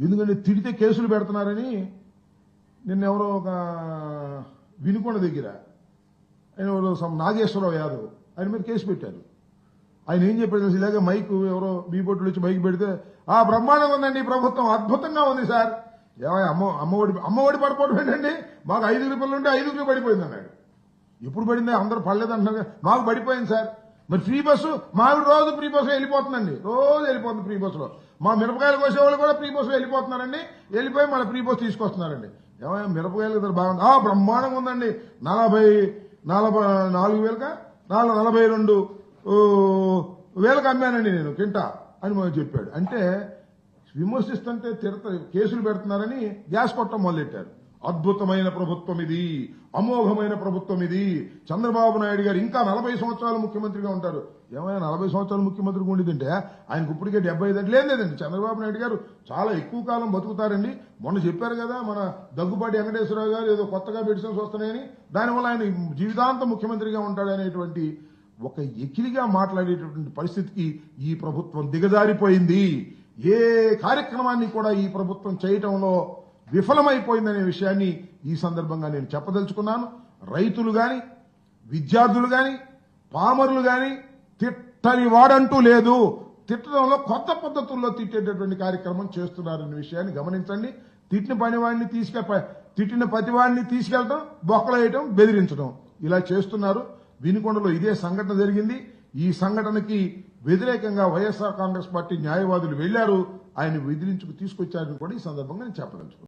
ఎందుకంటే తిడితే కేసులు పెడుతున్నారని నిన్న ఎవరో ఒక వినుకొండ దగ్గర ఆయన ఎవరో సమ్ నాగేశ్వరరావు యాదవ్ ఆయన మీద కేసు పెట్టారు. ఆయన ఏం చెప్పాడు తెలుసు? ఇలాగే మైక్ ఎవరో మీ బొట్టులు వచ్చి మైక్ పెడితే ఆ బ్రహ్మాండంగా ఉందండి ప్రభుత్వం అద్భుతంగా ఉంది సార్. ఏమో అమ్మ అమ్మఒడి అమ్మఒడి పడిపోవడం ఏంటండి? మాకు ఐదుగురు పిల్లలు ఉంటే ఐదుగురు పడిపోయింది అన్నాడు. ఎప్పుడు పడింది? అందరూ పడలేదు అంటున్నారు మాకు పడిపోయింది సార్. మరి ఫ్రీ బస్సు మాకు రోజు ఫ్రీ బస్సు వెళ్ళిపోతుందండి. రోజు వెళ్ళిపోతుంది ఫ్రీ బస్సులో. మా మిరపకాయలు కోసే వాళ్ళు కూడా ప్రీ బస్సు వెళ్ళిపోతున్నారండి. వెళ్ళిపోయి మన ఫ్రీ బస్సు తీసుకొస్తున్నారండి. ఏమైనా మిరపకాయలు కదా బాగుంది. ఆ బ్రహ్మాండంగా ఉందండి. నలభై నలభై నాలుగు వేలుగా నాలుగు నలభై రెండు వేలకు అమ్మానండి నేను కింటా అని మనం చెప్పాడు. అంటే విమర్శిస్తుంటే తిరత కేసులు పెడుతున్నారని గ్యాస్ కొట్టడం మొదలెట్టారు. అద్భుతమైన ప్రభుత్వం ఇది అమోఘమైన ప్రభుత్వం ఇది చంద్రబాబు నాయుడు గారు ఇంకా నలభై సంవత్సరాలు ముఖ్యమంత్రిగా ఉంటారు. ఏమైనా నలభై సంవత్సరాలు ముఖ్యమంత్రిగా ఉండిదంటే ఆయనకు ఇప్పటికే డెబ్బై ఐదు లేదు లేదండి. చంద్రబాబు నాయుడు గారు చాలా ఎక్కువ కాలం బతుకుతారండి. మొన్న చెప్పారు కదా మన దగ్గుబాటి వెంకటేశ్వరరావు గారు ఏదో కొత్తగా మెడిసిన్స్ వస్తున్నాయని. దానివల్ల ఆయన జీవితాంతం ముఖ్యమంత్రిగా ఉంటాడనేటువంటి ఒక ఎకిలిగా మాట్లాడేటటువంటి పరిస్థితికి ఈ ప్రభుత్వం దిగజారిపోయింది. ఏ కార్యక్రమాన్ని కూడా ఈ ప్రభుత్వం చేయటంలో విఫలమైపోయిందనే విషయాన్ని ఈ సందర్భంగా నేను చెప్పదలుచుకున్నాను. రైతులు గాని విద్యార్థులు గాని పామరులు గాని తిట్టని వాడంటూ లేదు. తిట్టడంలో కొత్త పద్ధతుల్లో తిట్టేటటువంటి కార్యక్రమం చేస్తున్నారనే విషయాన్ని గమనించండి. తిట్టిన పనివాడిని తీసుకె తిట్టిన ప్రతివాడిని తీసుకెళ్ళటం బొక్కలేయటం బెదిరించడం ఇలా చేస్తున్నారు. వినుకొండలో ఇదే సంఘటన జరిగింది. ఈ సంఘటనకి వ్యతిరేకంగా వైఎస్ఆర్ కాంగ్రెస్ పార్టీ న్యాయవాదులు వెళ్ళారు ఆయన విదిలించుకు తీసుకొచ్చారని కూడా ఈ సందర్భంగా నేను చెప్పదలుచుకున్నాను.